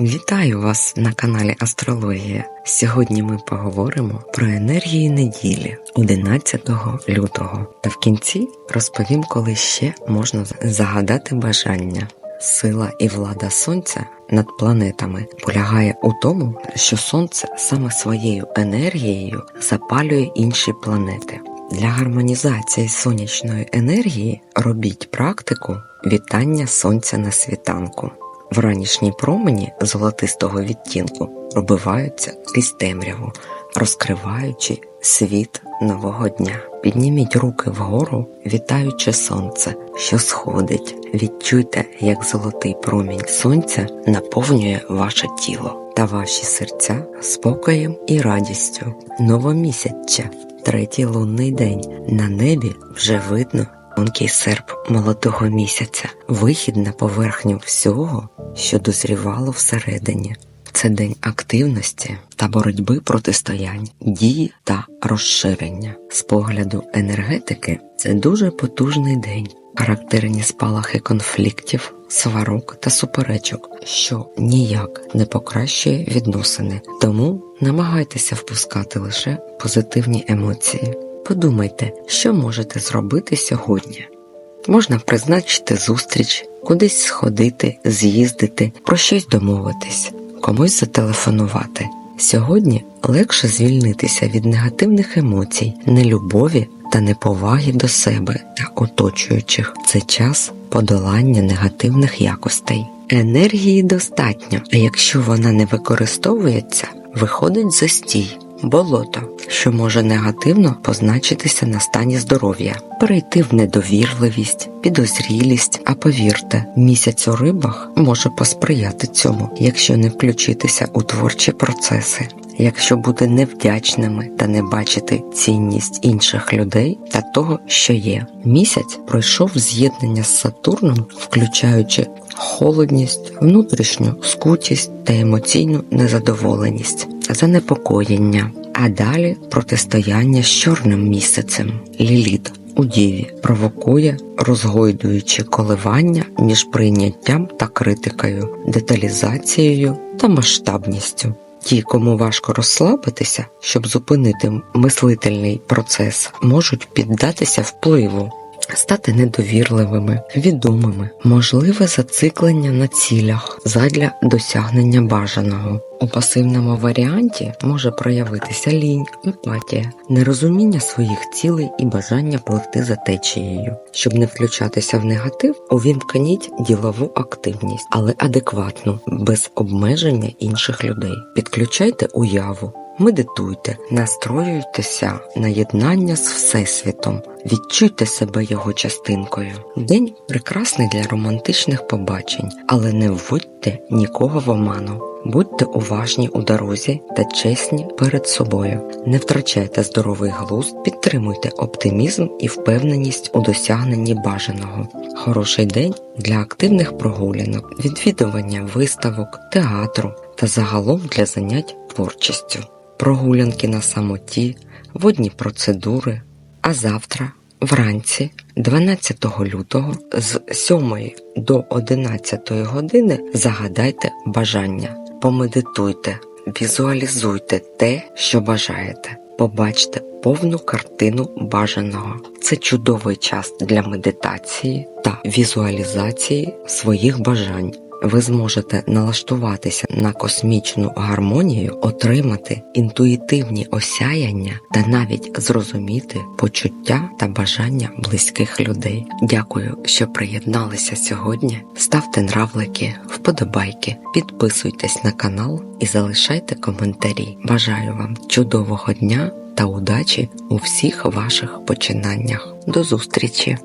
Вітаю вас на каналі Астрологія. Сьогодні ми поговоримо про енергії неділі 11 лютого. Та в кінці розповім, коли ще можна загадати бажання. Сила і влада сонця над планетами полягає у тому, що сонце саме своєю енергією запалює інші планети. Для гармонізації сонячної енергії робіть практику вітання сонця на світанку. Вранішні промені золотистого відтінку пробиваються крізь темряву, розкриваючи світ нового дня. Підніміть руки вгору, вітаючи сонце, що сходить. Відчуйте, як золотий промінь сонця наповнює ваше тіло та ваші серця спокоєм і радістю. Новомісяччя, третій лунний день. На небі вже видно тонкий серп молодого місяця, вихід на поверхню всього, що дозрівало всередині. Це день активності та боротьби протистоянь, дії та розширення. З погляду енергетики це дуже потужний день, характерні спалахи конфліктів, сварок та суперечок, що ніяк не покращує відносини. Тому намагайтеся впускати лише позитивні емоції. Подумайте, що можете зробити сьогодні. Можна призначити зустріч, кудись сходити, з'їздити, про щось домовитись, комусь зателефонувати. Сьогодні легше звільнитися від негативних емоцій, нелюбові та неповаги до себе та оточуючих. Це час подолання негативних якостей. Енергії достатньо, а якщо вона не використовується, виходить застій болото, що може негативно позначитися на стані здоров'я, перейти в недовірливість, підозрілість. А повірте, місяць у рибах може посприяти цьому, якщо не включитися у творчі процеси. Якщо бути невдячними та не бачити цінність інших людей та того, що є, місяць пройшов з'єднання з Сатурном, включаючи холодність, внутрішню скутість та емоційну незадоволеність, занепокоєння, а далі протистояння з чорним місяцем Ліліт у Діві провокує розгойдуючі коливання між прийняттям та критикою, деталізацією та масштабністю. Ті, кому важко розслабитися, щоб зупинити мислительний процес, можуть піддатися впливу, стати недовірливими, відомими, можливе зациклення на цілях задля досягнення бажаного. У пасивному варіанті може проявитися лінь, апатія, нерозуміння своїх цілей і бажання пливти за течією. Щоб не включатися в негатив, увімкніть ділову активність, але адекватну, без обмеження інших людей. Підключайте уяву. Медитуйте, настроюйтеся на єднання з Всесвітом, відчуйте себе його частинкою. День прекрасний для романтичних побачень, але не вводьте нікого в оману. Будьте уважні у дорозі та чесні перед собою. Не втрачайте здоровий глузд, підтримуйте оптимізм і впевненість у досягненні бажаного. Хороший день для активних прогулянок, відвідування виставок, театру та загалом для занять творчістю прогулянки на самоті, водні процедури. А завтра, вранці, 12 лютого, з 7 до 11 години загадайте бажання, помедитуйте, візуалізуйте те, що бажаєте, побачте повну картину бажаного. Це чудовий час для медитації та візуалізації своїх бажань ви зможете налаштуватися на космічну гармонію, отримати інтуїтивні осяяння та навіть зрозуміти почуття та бажання близьких людей. Дякую, що приєдналися сьогодні. Ставте нравлики, вподобайки, підписуйтесь на канал і залишайте коментарі. Бажаю вам чудового дня та удачі у всіх ваших починаннях. До зустрічі!